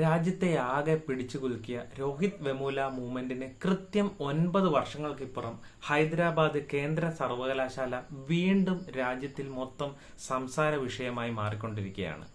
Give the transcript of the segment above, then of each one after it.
രാജ്യത്തെ ആകെ പിടിച്ചു കുലുക്കിയ രോഹിത് വെമുല മൂവ്മെന്റിന് കൃത്യം ഒൻപത് വർഷങ്ങൾക്കിപ്പുറം ഹൈദരാബാദ് കേന്ദ്ര സർവകലാശാല വീണ്ടും രാജ്യത്തിൽ മൊത്തം സംസാര വിഷയമായി മാറിക്കൊണ്ടിരിക്കുകയാണ്.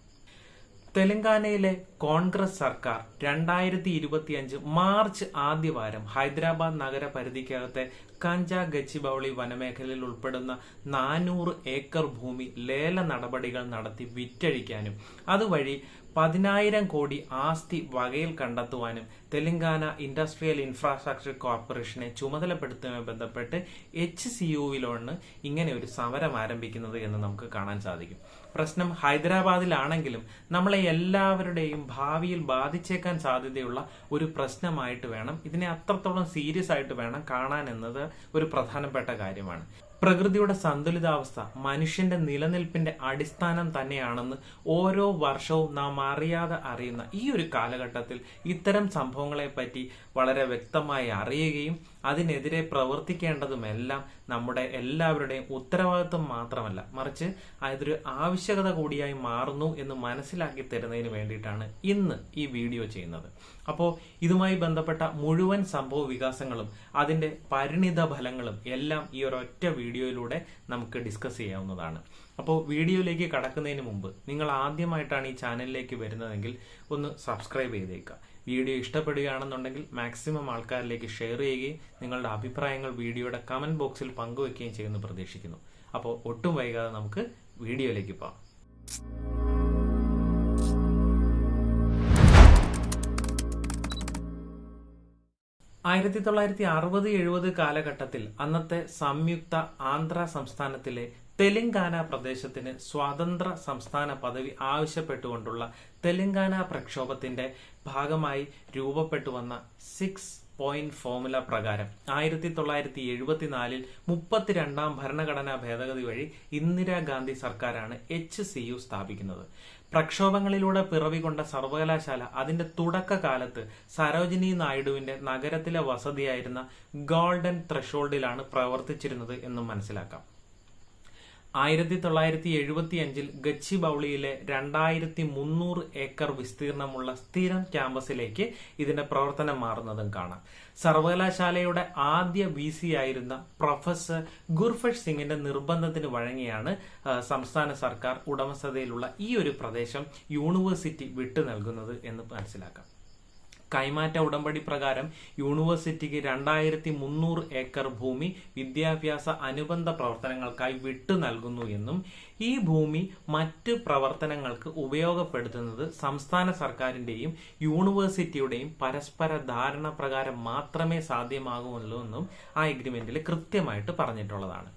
തെലങ്കാനയിലെ കോൺഗ്രസ് സർക്കാർ രണ്ടായിരത്തി ഇരുപത്തിയഞ്ച് മാർച്ച് ആദ്യവാരം ഹൈദരാബാദ് നഗര പരിധിക്കകത്തെ കഞ്ച ഗച്ചിബൌളി വനമേഖലയിൽ ഉൾപ്പെടുന്ന നാനൂറ് ഏക്കർ ഭൂമി ലേല നടപടികൾ നടത്തി വിറ്റഴിക്കാനും അതുവഴി പതിനായിരം കോടി ആസ്തി വകയിൽ കണ്ടെത്തുവാനും തെലങ്കാന ഇൻഡസ്ട്രിയൽ ഇൻഫ്രാസ്ട്രക്ചർ കോർപ്പറേഷനെ ചുമതലപ്പെടുത്തുമായി ബന്ധപ്പെട്ട് എച്ച് സി യുവിലാണ് ഇങ്ങനെ ഒരു സമരം ആരംഭിക്കുന്നത് എന്ന് നമുക്ക് കാണാൻ സാധിക്കും. പ്രശ്നം ഹൈദരാബാദിലാണെങ്കിലും നമ്മളെ എല്ലാവരുടെയും ഭാവിയിൽ ബാധിച്ചേക്കാൻ സാധ്യതയുള്ള ഒരു പ്രശ്നമായിട്ട് വേണം. ഇതിനെ അത്രത്തോളം സീരിയസ് ആയിട്ട് വേണം കാണാൻ എന്നത് ഒരു പ്രധാനപ്പെട്ട കാര്യമാണ്. പ്രകൃതിയുടെ സന്തുലിതാവസ്ഥ മനുഷ്യന്റെ നിലനിൽപ്പിന്റെ അടിസ്ഥാനം തന്നെയാണെന്ന് ഓരോ വർഷവും നാം അറിയാതെ അറിയുന്ന ഈ ഒരു കാലഘട്ടത്തിൽ ഇത്തരം സംഭവങ്ങളെപ്പറ്റി വളരെ വ്യക്തമായി അറിയുകയും അതിനെതിരെ പ്രവർത്തിക്കേണ്ടതുമെല്ലാം നമ്മുടെ എല്ലാവരുടെയും ഉത്തരവാദിത്വം മാത്രമല്ല. മറിച്ച് അതൊരു ആവശ്യകത കൂടിയായി മാറുന്നു എന്ന് മനസ്സിലാക്കി തരുന്നതിന് വേണ്ടിയിട്ടാണ് ഇന്ന് ഈ വീഡിയോ ചെയ്യുന്നത്. അപ്പോൾ ഇതുമായി ബന്ധപ്പെട്ട മുഴുവൻ സംഭവ വികാസങ്ങളും അതിന്റെ പരിണിത ഫലങ്ങളും എല്ലാം ഈ ഒരൊറ്റ വീഡിയോയിലൂടെ നമുക്ക് ഡിസ്കസ് ചെയ്യാവുന്നതാണ്. അപ്പോൾ വീഡിയോയിലേക്ക് കടക്കുന്നതിന് മുമ്പ് നിങ്ങൾ ആദ്യമായിട്ടാണ് ഈ ചാനലിലേക്ക് വരുന്നതെങ്കിൽ ഒന്ന് സബ്സ്ക്രൈബ് ചെയ്തേക്കുക. വീഡിയോ ഇഷ്ടപ്പെടുകയാണെന്നുണ്ടെങ്കിൽ മാക്സിമം ആൾക്കാരിലേക്ക് ഷെയർ ചെയ്യുകയും നിങ്ങളുടെ അഭിപ്രായങ്ങൾ വീഡിയോയുടെ കമന്റ് ബോക്സിൽ പങ്കുവെക്കുകയും ചെയ്യുമെന്ന് പ്രതീക്ഷിക്കുന്നു. അപ്പോൾ ഒട്ടും വൈകാതെ നമുക്ക് വീഡിയോയിലേക്ക് പോകാം. ആയിരത്തി തൊള്ളായിരത്തി അറുപത് എഴുപത് കാലഘട്ടത്തിൽ അന്നത്തെ സംയുക്ത ആന്ധ്ര സംസ്ഥാനത്തിലെ തെലങ്കാന പ്രദേശത്തിന് സ്വതന്ത്ര സംസ്ഥാന പദവി ആവശ്യപ്പെട്ടുകൊണ്ടുള്ള തെലങ്കാന പ്രക്ഷോഭത്തിന്റെ ഭാഗമായി രൂപപ്പെട്ടു വന്ന സിക്സ് പോയിന്റ് ഫോർമുല പ്രകാരം ആയിരത്തി തൊള്ളായിരത്തി എഴുപത്തിനാലിൽ മുപ്പത്തിരണ്ടാം ഭരണഘടനാ ഭേദഗതി വഴി ഇന്ദിരാഗാന്ധി സർക്കാരാണ് എച്ച് സി യു സ്ഥാപിക്കുന്നത്. പ്രക്ഷോഭങ്ങളിലൂടെ പിറവികൊണ്ട സർവകലാശാല അതിന്റെ തുടക്കകാലത്ത് സരോജിനി നായിഡുവിന്റെ നഗരത്തിലെ വസതിയായിരുന്ന ഗോൾഡൻ ത്രഷോൾഡിലാണ് പ്രവർത്തിച്ചിരുന്നത് എന്നും മനസ്സിലാക്കാം. ആയിരത്തി തൊള്ളായിരത്തി എഴുപത്തി അഞ്ചിൽ ഗച്ചിബൌളിയിലെ രണ്ടായിരത്തി മുന്നൂറ് ഏക്കർ വിസ്തീർണമുള്ള സ്ഥിരം ക്യാമ്പസിലേക്ക് ഇതിന്റെ പ്രവർത്തനം മാറുന്നതും കാണാം. സർവകലാശാലയുടെ ആദ്യ വി സി ആയിരുന്ന പ്രൊഫസർ ഗുർഫഷ് സിംഗിന്റെ നിർബന്ധത്തിന് വഴങ്ങിയാണ് സംസ്ഥാന സർക്കാർ ഉടമസ്ഥതയിലുള്ള ഈ ഒരു പ്രദേശം യൂണിവേഴ്സിറ്റി വിട്ടു നൽകുന്നത് എന്ന് മനസ്സിലാക്കാം. കൈമാറ്റ ഉടമ്പടി പ്രകാരം യൂണിവേഴ്സിറ്റിക്ക് രണ്ടായിരത്തി മുന്നൂറ് ഏക്കർ ഭൂമി വിദ്യാഭ്യാസ അനുബന്ധ പ്രവർത്തനങ്ങൾക്കായി വിട്ടു നൽകുന്നു എന്നും ഈ ഭൂമി മറ്റ് പ്രവർത്തനങ്ങൾക്ക് ഉപയോഗപ്പെടുത്തുന്നത് സംസ്ഥാന സർക്കാരിന്റെയും യൂണിവേഴ്സിറ്റിയുടെയും പരസ്പര ധാരണ പ്രകാരം മാത്രമേ സാധ്യമാകുള്ളൂ എന്നും ആ എഗ്രിമെന്റിൽ കൃത്യമായിട്ട് പറഞ്ഞിട്ടുള്ളതാണ്.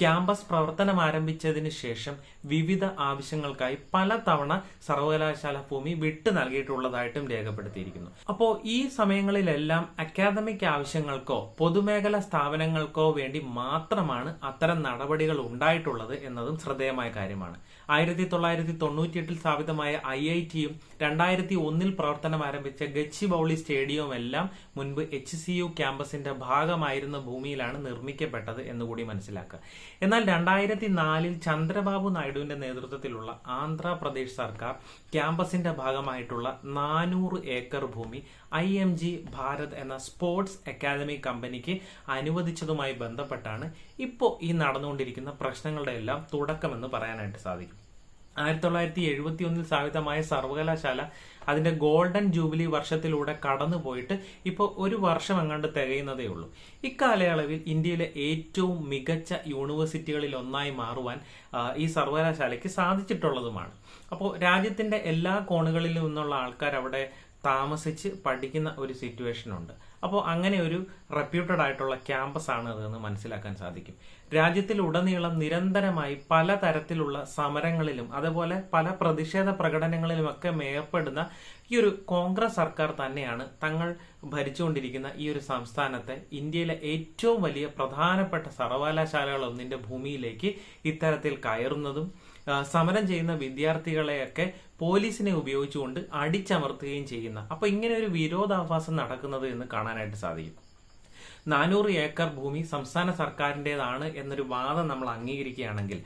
ക്യാമ്പസ് പ്രവർത്തനം ആരംഭിച്ചതിന് ശേഷം വിവിധ ആവശ്യങ്ങൾക്കായി പലതവണ സർവകലാശാല ഭൂമി വിട്ടു നൽകിയിട്ടുള്ളതായിട്ടും രേഖപ്പെടുത്തിയിരിക്കുന്നു. അപ്പോൾ ഈ സമയങ്ങളിലെല്ലാം അക്കാദമിക് ആവശ്യങ്ങൾക്കോ പൊതുമേഖല സ്ഥാപനങ്ങൾക്കോ വേണ്ടി മാത്രമാണ് അത്തരം നടപടികൾ ഉണ്ടായിട്ടുള്ളത് എന്നതും ശ്രദ്ധേയമായ കാര്യമാണ്. ആയിരത്തി തൊള്ളായിരത്തി തൊണ്ണൂറ്റിയെട്ടിൽ സ്ഥാപിതമായ ഐ ഐ ടിയും രണ്ടായിരത്തി ഒന്നിൽ പ്രവർത്തനം ആരംഭിച്ച ഗച്ചി ഗച്ചിബൌളി സ്റ്റേഡിയവും എല്ലാം മുൻപ് എച്ച് സി യു ക്യാമ്പസിന്റെ ഭാഗമായിരുന്ന ഭൂമിയിലാണ് നിർമ്മിക്കപ്പെട്ടത് എന്നുകൂടി മനസ്സിലാക്കുക. എന്നാൽ രണ്ടായിരത്തി നാലിൽ ചന്ദ്രബാബു നായിഡുവിന്റെ നേതൃത്വത്തിലുള്ള ആന്ധ്രാപ്രദേശ് സർക്കാർ ക്യാമ്പസിന്റെ ഭാഗമായിട്ടുള്ള നാനൂറ് ഏക്കർ ഭൂമി ഐ എം ജി ഭാരത് എന്ന സ്പോർട്സ് അക്കാദമി കമ്പനിക്ക് അനുവദിച്ചതുമായി ബന്ധപ്പെട്ടാണ് ഇപ്പോൾ ഈ നടന്നുകൊണ്ടിരിക്കുന്ന പ്രശ്നങ്ങളുടെ എല്ലാം തുടക്കമെന്ന് പറയാനായിട്ട് സാധിക്കും. ആയിരത്തി തൊള്ളായിരത്തി എഴുപത്തി ഒന്നിൽ സ്ഥാപിതമായ സർവകലാശാല അതിന്റെ ഗോൾഡൻ ജൂബിലി വർഷത്തിലൂടെ കടന്നുപോയിട്ട് ഇപ്പോൾ ഒരു വർഷം എങ്ങാണ്ട് തികയുന്നതേ ഉള്ളൂ. ഇക്കാലയളവിൽ ഇന്ത്യയിലെ ഏറ്റവും മികച്ച യൂണിവേഴ്സിറ്റികളിൽ ഒന്നായി മാറുവാൻ ഈ സർവകലാശാലയ്ക്ക് സാധിച്ചിട്ടുള്ളതുമാണ്. അപ്പോൾ രാജ്യത്തിന്റെ എല്ലാ കോണുകളിൽ നിന്നുള്ള ആൾക്കാർ അവിടെ താമസിച്ച് പഠിക്കുന്ന ഒരു സിറ്റുവേഷൻ ഉണ്ട്. അപ്പോൾ അങ്ങനെ ഒരു റെപ്യൂട്ടഡ് ആയിട്ടുള്ള ക്യാമ്പസ് ആണ് അതെന്ന് മനസ്സിലാക്കാൻ സാധിക്കും. രാജ്യത്തിൽ രാജ്യത്തിലുടനീളം നിരന്തരമായി പലതരത്തിലുള്ള സമരങ്ങളിലും അതുപോലെ പല പ്രതിഷേധ പ്രകടനങ്ങളിലുമൊക്കെ മേയപ്പെടുന്ന ഈ ഒരു കോൺഗ്രസ് സർക്കാർ തന്നെയാണ് തങ്ങൾ ഭരിച്ചുകൊണ്ടിരിക്കുന്ന ഈ ഒരു സംസ്ഥാനത്തെ ഇന്ത്യയിലെ ഏറ്റവും വലിയ പ്രധാനപ്പെട്ട സർവകലാശാലകളൊന്നിന്റെ ഭൂമിയിലേക്ക് ഇത്തരത്തിൽ കയറുന്നതും സമരം ചെയ്യുന്ന വിദ്യാർത്ഥികളെയൊക്കെ പോലീസിനെ ഉപയോഗിച്ചുകൊണ്ട് അടിച്ചമർത്തുകയും ചെയ്യുന്ന. അപ്പോൾ ഇങ്ങനെ ഒരു വിരോധാഭാസം നടക്കുന്നത് എന്ന് കാണാനായിട്ട് സാധിക്കും. നാനൂറ് ഏക്കർ ഭൂമി സംസ്ഥാന സർക്കാരിന്റെതാണ് എന്നൊരു വാദം നമ്മൾ അംഗീകരിക്കുകയാണെങ്കിൽ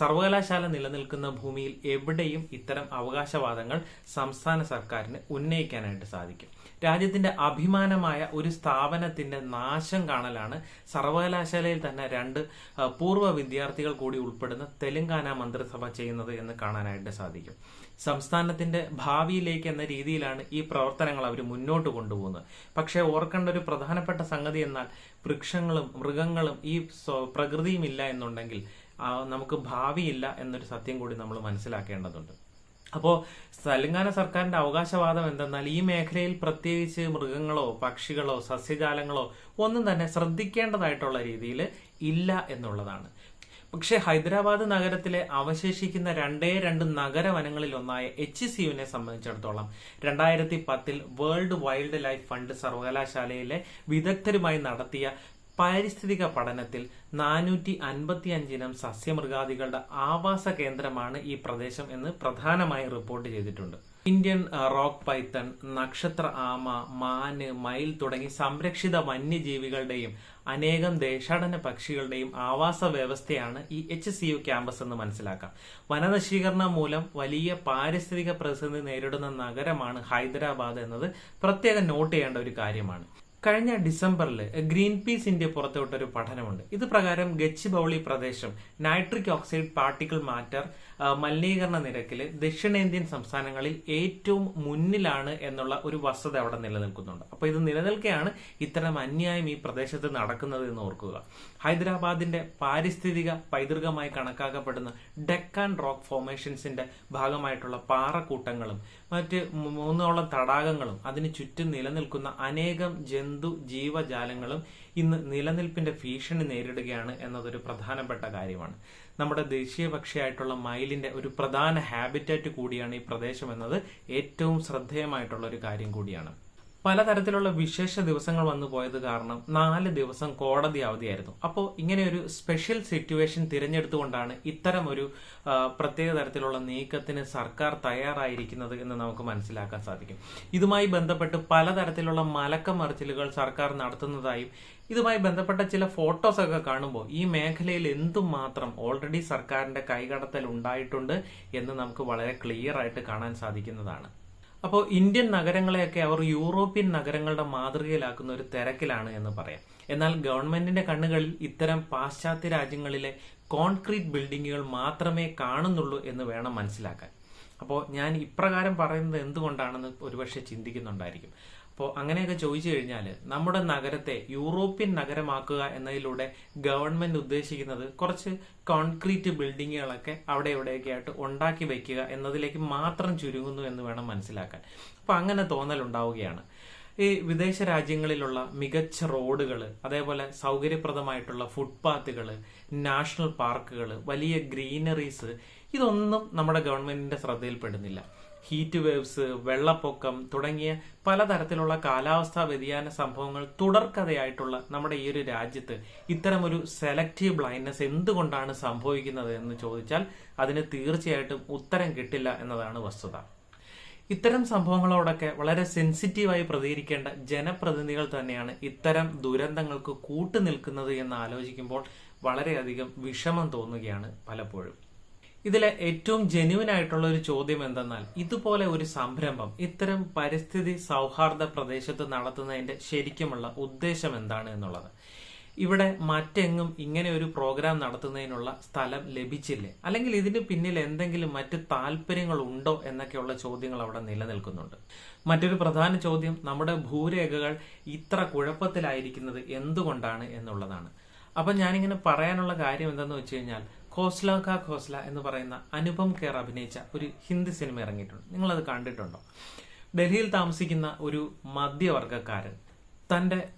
സർവകലാശാല നിലനിൽക്കുന്ന ഭൂമിയിൽ എവിടെയും ഇത്തരം അവകാശവാദങ്ങൾ സംസ്ഥാന സർക്കാരിന് ഉന്നയിക്കാനായിട്ട് സാധിക്കും. രാജ്യത്തിന്റെ അഭിമാനമായ ഒരു സ്ഥാപനത്തിന്റെ നാശം കാണലാണ് സർവകലാശാലയിൽ തന്നെ രണ്ട് പൂർവ വിദ്യാർത്ഥികൾ കൂടി ഉൾപ്പെടുന്ന തെലങ്കാന മന്ത്രിസഭ ചെയ്യുന്നത് എന്ന് കാണാനായിട്ട് സാധിക്കും. സംസ്ഥാനത്തിന്റെ ഭാവിയിലേക്ക് എന്ന രീതിയിലാണ് ഈ പ്രവർത്തനങ്ങൾ അവർ മുന്നോട്ട് കൊണ്ടുപോകുന്നത്. പക്ഷേ ഓർക്കേണ്ട ഒരു പ്രധാനപ്പെട്ട സംഗതി എന്നാൽ വൃക്ഷങ്ങളും മൃഗങ്ങളും ഈ സ്വ- പ്രകൃതിയും ഇല്ല എന്നുണ്ടെങ്കിൽ നമുക്ക് ഭാവിയില്ല എന്നൊരു സത്യം കൂടി നമ്മൾ മനസ്സിലാക്കേണ്ടതുണ്ട്. അപ്പോൾ തെലങ്കാന സർക്കാരിന്റെ അവകാശവാദം എന്തെന്നാൽ ഈ മേഖലയിൽ പ്രത്യേകിച്ച് മൃഗങ്ങളോ പക്ഷികളോ സസ്യജാലങ്ങളോ ഒന്നും തന്നെ ശ്രദ്ധിക്കേണ്ടതായിട്ടുള്ള രീതിയിൽ ഇല്ല എന്നുള്ളതാണ്. പക്ഷേ ഹൈദരാബാദ് നഗരത്തിലെ അവശേഷിക്കുന്ന രണ്ടേ രണ്ട് നഗരവനങ്ങളിൽ ഒന്നായ എച്ച് സി യുവിനെ സംബന്ധിച്ചിടത്തോളം രണ്ടായിരത്തി പത്തിൽ വേൾഡ് വൈൽഡ് ലൈഫ് ഫണ്ട് സർവകലാശാലയിലെ വിദഗ്ധരുമായി നടത്തിയ പാരിസ്ഥിതിക പഠനത്തിൽ നാനൂറ്റി അൻപത്തി അഞ്ചിനം സസ്യമൃഗാദികളുടെ ആവാസ കേന്ദ്രമാണ് ഈ പ്രദേശം എന്ന് പ്രധാനമായും റിപ്പോർട്ട് ചെയ്തിട്ടുണ്ട്. ഇന്ത്യൻ റോക്ക് പൈത്തൺ നക്ഷത്ര ആമ മാന് മയിൽ തുടങ്ങി സംരക്ഷിത വന്യജീവികളുടെയും അനേകം ദേശാടന പക്ഷികളുടെയും ആവാസ വ്യവസ്ഥയാണ് ഈ എച്ച് സി യു ക്യാമ്പസ് എന്ന് മനസ്സിലാക്കാം. വനനശീകരണം മൂലം വലിയ പാരിസ്ഥിതിക പ്രതിസന്ധി നേരിടുന്ന നഗരമാണ് ഹൈദരാബാദ് എന്നത്. പ്രത്യേകം നോട്ട് ചെയ്യേണ്ട ഒരു കാര്യമാണ്. കഴിഞ്ഞ ഡിസംബറിൽ ഗ്രീൻ പീസ് ഇന്ത്യ പുറത്തുവിട്ട ഒരു പഠനമുണ്ട്. ഇത് പ്രകാരം ഗച്ചിബൌളി പ്രദേശം നൈട്രിക് ഓക്സൈഡ് പാർട്ടിക്കിൾ മാറ്റർ മലിനീകരണ നിരക്കിൽ ദക്ഷിണേന്ത്യൻ സംസ്ഥാനങ്ങളിൽ ഏറ്റവും മുന്നിലാണ് എന്നുള്ള ഒരു വസ്തുത അവിടെ നിലനിൽക്കുന്നുണ്ട്. അപ്പോൾ ഇത് നിലനിൽക്കെയാണ് ഇത്തരം അന്യായം ഈ പ്രദേശത്ത് നടക്കുന്നത് എന്ന് ഓർക്കുക. ഹൈദരാബാദിന്റെ പാരിസ്ഥിതിക പൈതൃകമായി കണക്കാക്കപ്പെടുന്ന ഡെക്കാൻ റോക്ക് ഫോർമേഷൻസിന്റെ ഭാഗമായിട്ടുള്ള പാറക്കൂട്ടങ്ങളും മറ്റ് മൂന്നോളം തടാകങ്ങളും അതിന് ചുറ്റും നിലനിൽക്കുന്ന അനേകം ജന്തു ജീവജാലങ്ങളും ഇന്ന് നിലനിൽപ്പിന്റെ ഭീഷണി നേരിടുകയാണ് എന്നതൊരു പ്രധാനപ്പെട്ട കാര്യമാണ്. നമ്മുടെ ദേശീയ പക്ഷിയായിട്ടുള്ള മയിലിന്റെ ഒരു പ്രധാന ഹാബിറ്റാറ്റ് കൂടിയാണ് ഈ പ്രദേശം എന്നത് ഏറ്റവും ശ്രദ്ധേയമായിട്ടുള്ള ഒരു കാര്യം കൂടിയാണ്. പലതരത്തിലുള്ള വിശേഷ ദിവസങ്ങൾ വന്നു പോയത് കാരണം നാല് ദിവസം കോടതി അവധിയായിരുന്നു. അപ്പോൾ ഇങ്ങനെ ഒരു സ്പെഷ്യൽ സിറ്റുവേഷൻ തിരഞ്ഞെടുത്തുകൊണ്ടാണ് ഇത്തരം ഒരു പ്രത്യേക തരത്തിലുള്ള നീക്കത്തിന് സർക്കാർ തയ്യാറായിരിക്കുന്നത് എന്ന് നമുക്ക് മനസ്സിലാക്കാൻ സാധിക്കും. ഇതുമായി ബന്ധപ്പെട്ട് പലതരത്തിലുള്ള മലക്കമറിച്ചിലുകൾ സർക്കാർ നടത്തുന്നതായും ഇതുമായി ബന്ധപ്പെട്ട ചില ഫോട്ടോസ് ഒക്കെ കാണുമ്പോൾ ഈ മേഖലയിൽ എന്തുമാത്രം ഓൾറെഡി സർക്കാരിന്റെ കൈകടത്തൽ ഉണ്ടായിട്ടുണ്ട് എന്ന് നമുക്ക് വളരെ ക്ലിയർ ആയിട്ട് കാണാൻ സാധിക്കുന്നതാണ്. അപ്പോൾ ഇന്ത്യൻ നഗരങ്ങളെയൊക്കെ അവർ യൂറോപ്യൻ നഗരങ്ങളുടെ മാതൃകയിലാക്കുന്ന ഒരു തിരക്കിലാണ് എന്ന് പറയാം. എന്നാൽ ഗവൺമെന്റിന്റെ കണ്ണുകളിൽ ഇത്തരം പാശ്ചാത്യ രാജ്യങ്ങളിലെ കോൺക്രീറ്റ് ബിൽഡിങ്ങുകൾ മാത്രമേ കാണുന്നുള്ളൂ എന്ന് വേണം മനസ്സിലാക്കാൻ. അപ്പോൾ ഞാൻ ഇപ്രകാരം പറയുന്നത് എന്തുകൊണ്ടാണെന്ന് ഒരുപക്ഷെ ചിന്തിക്കുന്നുണ്ടായിരിക്കും. അപ്പോൾ അങ്ങനെയൊക്കെ ചോദിച്ചു കഴിഞ്ഞാൽ നമ്മുടെ നഗരത്തെ യൂറോപ്യൻ നഗരമാക്കുക എന്നതിലൂടെ ഗവൺമെന്റ് ഉദ്ദേശിക്കുന്നത് കുറച്ച് കോൺക്രീറ്റ് ബിൽഡിങ്ങുകളൊക്കെ അവിടെ ഇവിടെയൊക്കെ ആയിട്ട് ഉണ്ടാക്കി വെക്കുക എന്നതിലേക്ക് മാത്രം ചുരുങ്ങുന്നു എന്ന് വേണം മനസ്സിലാക്കാൻ. അപ്പോൾ അങ്ങനെ തോന്നലുണ്ടാവുകയാണ് ഈ വിദേശ രാജ്യങ്ങളിലുള്ള മികച്ച റോഡുകൾ അതേപോലെ സൗകര്യപ്രദമായിട്ടുള്ള ഫുട്പാത്തുകൾ നാഷണൽ പാർക്കുകൾ വലിയ ഗ്രീനറീസ് ഇതൊന്നും നമ്മുടെ ഗവൺമെന്റിന്റെ ശ്രദ്ധയിൽപ്പെടുന്നില്ല. ഹീറ്റ് വേവ്സ് വെള്ളപ്പൊക്കം തുടങ്ങിയ പലതരത്തിലുള്ള കാലാവസ്ഥാ വ്യതിയാന സംഭവങ്ങൾ തുടർക്കഥയായിട്ടുള്ള നമ്മുടെ ഈ ഒരു രാജ്യത്ത് ഇത്തരമൊരു സെലക്റ്റീവ് ബ്ലൈൻഡ്നെസ് എന്തുകൊണ്ടാണ് സംഭവിക്കുന്നത് എന്ന് ചോദിച്ചാൽ അതിന് തീർച്ചയായിട്ടും ഉത്തരം കിട്ടില്ല എന്നതാണ് വസ്തുത. ഇത്തരം സംഭവങ്ങളോടൊക്കെ വളരെ സെൻസിറ്റീവായി പ്രതികരിക്കേണ്ട ജനപ്രതിനിധികൾ തന്നെയാണ് ഇത്തരം ദുരന്തങ്ങൾക്ക് കൂട്ടുനിൽക്കുന്നത് എന്ന് ആലോചിക്കുമ്പോൾ വളരെയധികം വിഷമം തോന്നുകയാണ് പലപ്പോഴും. ഇതിലെ ഏറ്റവും ജെന്യുവൻ ആയിട്ടുള്ള ഒരു ചോദ്യം എന്തെന്നാൽ ഇതുപോലെ ഒരു സംരംഭം ഇത്തരം പരിസ്ഥിതി സൗഹാർദ്ദ പ്രദേശത്ത് നടത്തുന്നതിന്റെ ശരിക്കുമുള്ള ഉദ്ദേശം എന്താണ് എന്നുള്ളത്. ഇവിടെ മറ്റെങ്ങും ഇങ്ങനെ ഒരു പ്രോഗ്രാം നടത്തുന്നതിനുള്ള സ്ഥലം ലഭിച്ചില്ലേ? അല്ലെങ്കിൽ ഇതിന് പിന്നിൽ എന്തെങ്കിലും മറ്റ് താല്പര്യങ്ങൾ ഉണ്ടോ എന്നൊക്കെയുള്ള ചോദ്യങ്ങൾ അവിടെ നിലനിൽക്കുന്നുണ്ട്. മറ്റൊരു പ്രധാന ചോദ്യം നമ്മുടെ ഭൂരേഖകൾ ഇത്ര കുഴപ്പത്തിലായിരിക്കുന്നത് എന്തുകൊണ്ടാണ് എന്നുള്ളതാണ്. അപ്പം ഞാനിങ്ങനെ പറയാനുള്ള കാര്യം എന്തെന്ന് വെച്ച് കഴിഞ്ഞാൽ ഖോസ്ല കാ ഖോസ്ല എന്ന് പറയുന്ന അനുപം കെയർ അഭിനയിച്ച ഒരു ഹിന്ദി സിനിമ ഇറങ്ങിയിട്ടുണ്ട്. നിങ്ങളത് കണ്ടിട്ടുണ്ടോ? ഡൽഹിയിൽ താമസിക്കുന്ന ഒരു മധ്യവർഗക്കാരൻ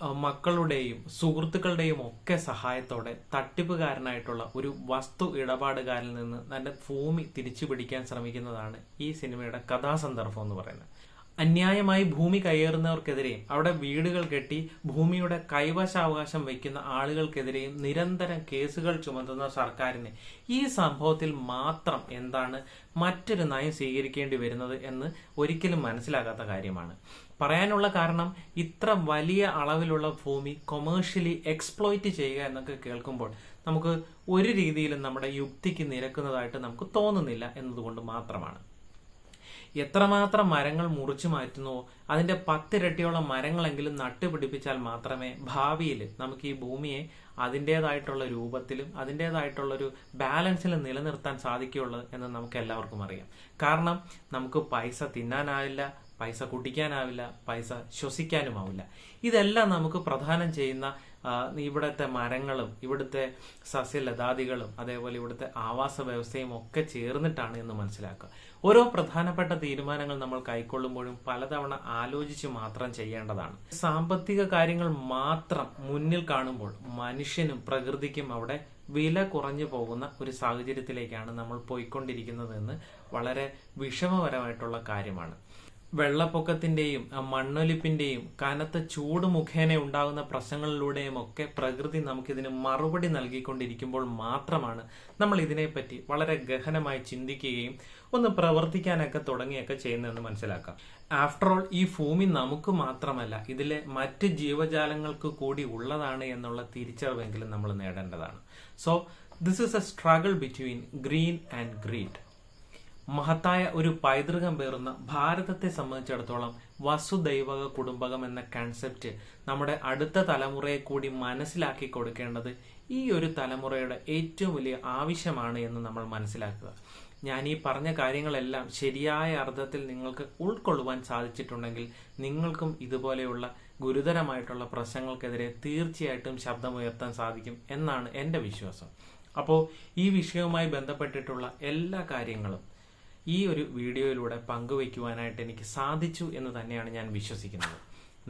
അഹ്, മക്കളുടെയും സുഹൃത്തുക്കളുടെയും ഒക്കെ സഹായത്തോടെ തട്ടിപ്പുകാരനായിട്ടുള്ള ഒരു വസ്തു ഇടപാടുകാരിൽ നിന്ന് തന്റെ ഭൂമി തിരിച്ചു പിടിക്കാൻ ശ്രമിക്കുന്നതാണ് ഈ സിനിമയുടെ കഥാസന്ദർഭം എന്ന് പറയുന്നത്. അന്യായമായി ഭൂമി കയ്യേറുന്നവർക്കെതിരെ അവിടെ വീടുകൾ കെട്ടി ഭൂമിയുടെ കൈവശാവകാശം വയ്ക്കുന്ന ആളുകൾക്കെതിരെയും നിരന്തരം കേസുകൾ ചുമത്തുന്ന സർക്കാരിന് ഈ സംഭവത്തിൽ മാത്രം എന്താണ് മറ്റൊരു നയം സ്വീകരിക്കേണ്ടി വരുന്നത് എന്ന് ഒരിക്കലും മനസ്സിലാകാത്ത കാര്യമാണ്. പറയാനുള്ള കാരണം ഇത്ര വലിയ അളവിലുള്ള ഭൂമി കൊമേഴ്ഷ്യലി എക്സ്പ്ലോയിറ്റ് ചെയ്യുക എന്നൊക്കെ കേൾക്കുമ്പോൾ നമുക്ക് ഒരു രീതിയിലും നമ്മുടെ യുക്തിക്ക് നിരക്കുന്നതായിട്ട് നമുക്ക് തോന്നുന്നില്ല എന്നതുകൊണ്ട് മാത്രമാണ്. എത്രമാത്രം മരങ്ങൾ മുറിച്ചു മാറ്റുന്നു അതിന്റെ പത്തിരട്ടിയോളം മരങ്ങളെങ്കിലും നട്ടുപിടിപ്പിച്ചാൽ മാത്രമേ ഭാവിയിൽ നമുക്ക് ഈ ഭൂമിയെ അതിന്റെതായിട്ടുള്ള രൂപത്തിലും അതിന്റെതായിട്ടുള്ളൊരു ബാലൻസിലും നിലനിർത്താൻ സാധിക്കുകയുള്ളൂ എന്ന് നമുക്ക് എല്ലാവർക്കും അറിയാം. കാരണം നമുക്ക് പൈസ തിന്നാനാവില്ല പൈസ കുടിക്കാനാവില്ല പൈസ ശ്വസിക്കാനുമാവില്ല. ഇതെല്ലാം നമുക്ക് പ്രധാനം ചെയ്യുന്ന ഇവിടുത്തെ മരങ്ങളും ഇവിടുത്തെ സസ്യലതാദികളും അതേപോലെ ഇവിടുത്തെ ആവാസ വ്യവസ്ഥയും ഒക്കെ ചേർന്നിട്ടാണ് എന്ന് മനസ്സിലാക്കുക. ഓരോ പ്രധാനപ്പെട്ട തീരുമാനങ്ങൾ നമ്മൾ കൈക്കൊള്ളുമ്പോഴും പലതവണ ആലോചിച്ച് മാത്രം ചെയ്യേണ്ടതാണ്. സാമ്പത്തിക കാര്യങ്ങൾ മാത്രം മുന്നിൽ കാണുമ്പോൾ മനുഷ്യനും പ്രകൃതിക്കും അവിടെ വില കുറഞ്ഞു പോകുന്ന ഒരു സാഹചര്യത്തിലേക്കാണ് നമ്മൾ പോയിക്കൊണ്ടിരിക്കുന്നതെന്ന് വളരെ വിഷമപരമായിട്ടുള്ള കാര്യമാണ്. വെള്ളപ്പൊക്കത്തിന്റെയും മണ്ണൊലിപ്പിന്റെയും കനത്ത ചൂട് മുഖേന ഉണ്ടാകുന്ന പ്രശ്നങ്ങളിലൂടെയും ഒക്കെ പ്രകൃതി നമുക്കിതിന് മറുപടി നൽകിക്കൊണ്ടിരിക്കുമ്പോൾ മാത്രമാണ് നമ്മൾ ഇതിനെപ്പറ്റി വളരെ ഗഹനമായി ചിന്തിക്കുകയും ഒന്ന് പ്രവർത്തിക്കാനൊക്കെ തുടങ്ങിയൊക്കെ ചെയ്യുന്നതെന്ന് മനസ്സിലാക്കാം. ആഫ്റ്റർ ഓൾ ഈ ഭൂമി നമുക്ക് മാത്രമല്ല ഇതിലെ മറ്റ് ജീവജാലങ്ങൾക്ക് കൂടി ഉള്ളതാണ് എന്നുള്ള തിരിച്ചറിവെങ്കിലും നമ്മൾ നേടേണ്ടതാണ്. So this is a struggle between green and greed മഹത്തായ ഒരു പൈതൃകം പേറുന്ന ഭാരതത്തെ സംബന്ധിച്ചിടത്തോളം വസുദൈവക കുടുംബകം എന്ന കൺസെപ്റ്റ് നമ്മുടെ അടുത്ത തലമുറയെ കൂടി മനസ്സിലാക്കി കൊടുക്കേണ്ടത് ഈ ഒരു തലമുറയുടെ ഏറ്റവും വലിയ ആവശ്യമാണ് എന്ന് നമ്മൾ മനസ്സിലാക്കുക. ഞാൻ ഈ പറഞ്ഞ കാര്യങ്ങളെല്ലാം ശരിയായ അർത്ഥത്തിൽ നിങ്ങൾക്ക് ഉൾക്കൊള്ളുവാൻ സാധിച്ചിട്ടുണ്ടെങ്കിൽ നിങ്ങൾക്കും ഇതുപോലെയുള്ള ഗുരുതരമായിട്ടുള്ള പ്രശ്നങ്ങൾക്കെതിരെ തീർച്ചയായിട്ടും ശബ്ദമുയർത്താൻ സാധിക്കും എന്നാണ് എന്റെ വിശ്വാസം. അപ്പോൾ ഈ വിഷയവുമായി ബന്ധപ്പെട്ടിട്ടുള്ള എല്ലാ കാര്യങ്ങളും ഈ ഒരു വീഡിയോയിലൂടെ പങ്കുവയ്ക്കുവാനായിട്ട് എനിക്ക് സാധിച്ചു എന്ന് തന്നെയാണ് ഞാൻ വിശ്വസിക്കുന്നത്.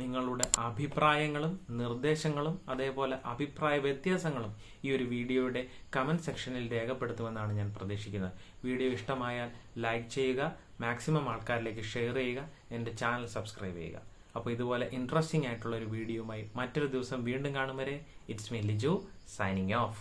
നിങ്ങളുടെ അഭിപ്രായങ്ങളും നിർദ്ദേശങ്ങളും അതേപോലെ അഭിപ്രായ വ്യത്യാസങ്ങളും ഈ ഒരു വീഡിയോയുടെ കമന്റ് സെക്ഷനിൽ രേഖപ്പെടുത്തുമെന്നാണ് ഞാൻ പ്രതീക്ഷിക്കുന്നത്. വീഡിയോ ഇഷ്ടമായാൽ ലൈക്ക് ചെയ്യുക മാക്സിമം ആൾക്കാരിലേക്ക് ഷെയർ ചെയ്യുക എന്റെ ചാനൽ സബ്സ്ക്രൈബ് ചെയ്യുക. അപ്പോൾ ഇതുപോലെ ഇൻട്രസ്റ്റിംഗ് ആയിട്ടുള്ള ഒരു വീഡിയോയുമായി മറ്റൊരു ദിവസം വീണ്ടും കാണും വരെ. It's me Liju signing off